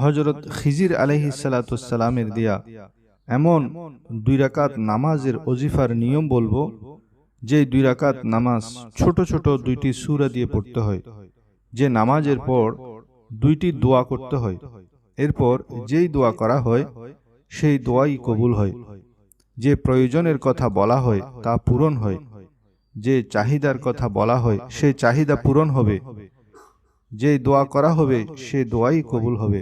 হজরত খিজির আলহিসাল্লামের দিয়া এমন দুই রাকাত নামাজের অজিফার নিয়ম বলব, যে দুই রাকাত নামাজ ছোট ছোট দুইটি সুরা দিয়ে পড়তে হয়, যে নামাজের পর দুইটি দোয়া করতে হয়। এরপর যেই দোয়া করা হয়, সেই দোয়াই কবুল হয়। যে প্রয়োজনের কথা বলা হয়, তা পূরণ হয়। যে চাহিদার কথা বলা হয়, সেই চাহিদা পূরণ হবে। যে দোয়া করা হবে, সে দোয়াই কবুল হবে।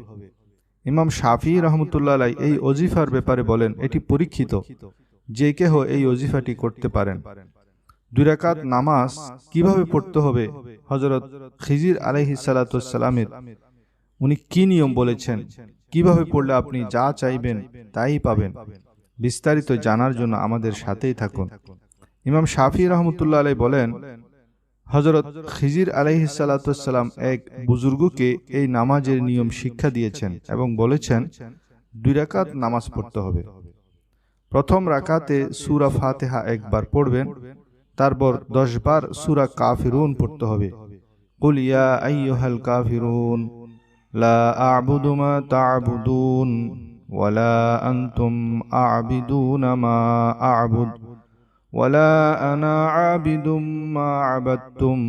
ইমাম শাফি রহমতুল্লাহ এই অজিফার ব্যাপারে বলেন, এটি পরীক্ষিত যে কেহ এই অজিফাটি করতে পারেন। দুরাকাত নামাজ কীভাবে পড়তে হবে? হজরত খিজির আলহি সালাতামের উনি কি নিয়ম বলেছেন? কীভাবে পড়লে আপনি যা চাইবেন তাই পাবেন? বিস্তারিত জানার জন্য আমাদের সাথেই থাকুন। ইমাম শাফি রহমতুল্লাহ আলাই বলেন হজরত খিজির আলাইহিসাল্লাম এক বুজুর্গকে এই নামাজের নিয়ম শিক্ষা দিয়েছেন এবং বলেছেন, দুই রাকাত নামাজ পড়তে হবে। প্রথম রাকাতে সুরা ফাতেহা একবার পড়বেন, তারপর দশ বার সুরা কাফিরুন পড়তে হবে। কুল আইয়ুহাল কাফিরুন, লা আ'বুদু মা তা'বুদুন ওয়ালা আনতুম আ'বিদুনা মা আ'বুদ। ولا أنا عابد ما عبدتم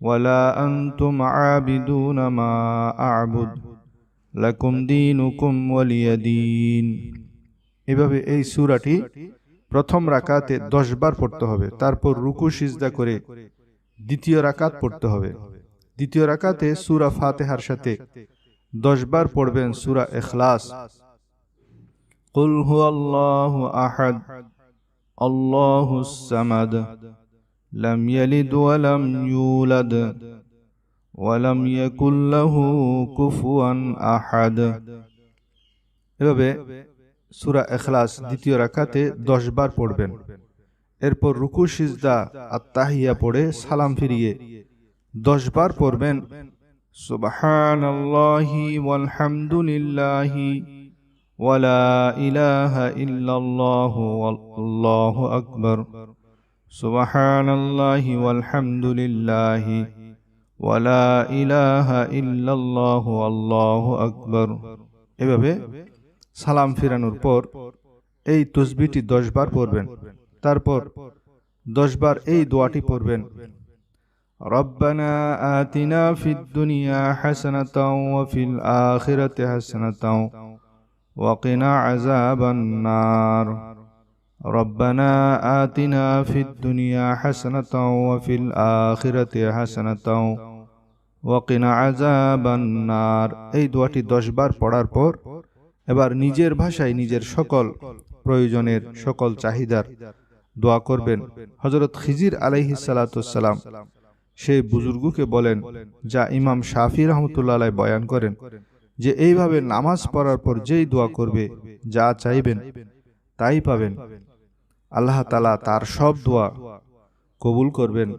ولا أنتم عابدون ما أعبد لكم دينكم ولي دين এভাবে এই সূরাটি প্রথম রাকাতে দশ বার পড়তে হবে তারপর রুকু সিজদা করে দ্বিতীয় রাকাত পড়তে হবে দ্বিতীয় রাকাতে সূরা ফাতেহার সাথে দশ বার পড়বেন সূরা ইখলাস قل هو الله أحد الله الصمد لم يلد ولم يولد ولم يكن له كفوا أحد এভাবে সূরা ইখলাস দ্বিতীয় রাকাতে 10 বার পড়বেন এরপর রুকু সিজদা আত্তাহিয়া পড়ে সালাম ফিরিয়ে 10 বার পড়বেন সুবহানাল্লাহি ওয়ালহামদুলিল্লাহি ولا إله إلا الله والله أكبر سبحان الله والحمد لله ولا إله إلا الله والله أكبر এভাবে সালাম ফিরানোর পর এই তসবিটি দশ বার পড়বেন তারপর দশ বার এই দোয়াটি পড়বেন ربنا آتنا في الدنيا حسنة وفي الآخرة حسنة وقنا عذاب النار ربنا آتنا في الدنيا حسنة وفي الآخرة حسنة وقنا عذاب النار এই দোয়াটি দশ বার পড়ার পর এবার নিজের ভাষায় নিজের সকল প্রয়োজনের সকল চাহিদার দোয়া করবেন হজরত খিজির আলাইহি সালাতাম সেই বুজুর্গকে বলেন যা ইমাম শাফি রহমতুল্লাহ বয়ান করেন যে এইভাবে নামাজ পড়ার পর যেই দোয়া করবে, যা চাইবেন, তাই পাবেন। আল্লাহ তালা তার সব দোয়া কবুল করবেন।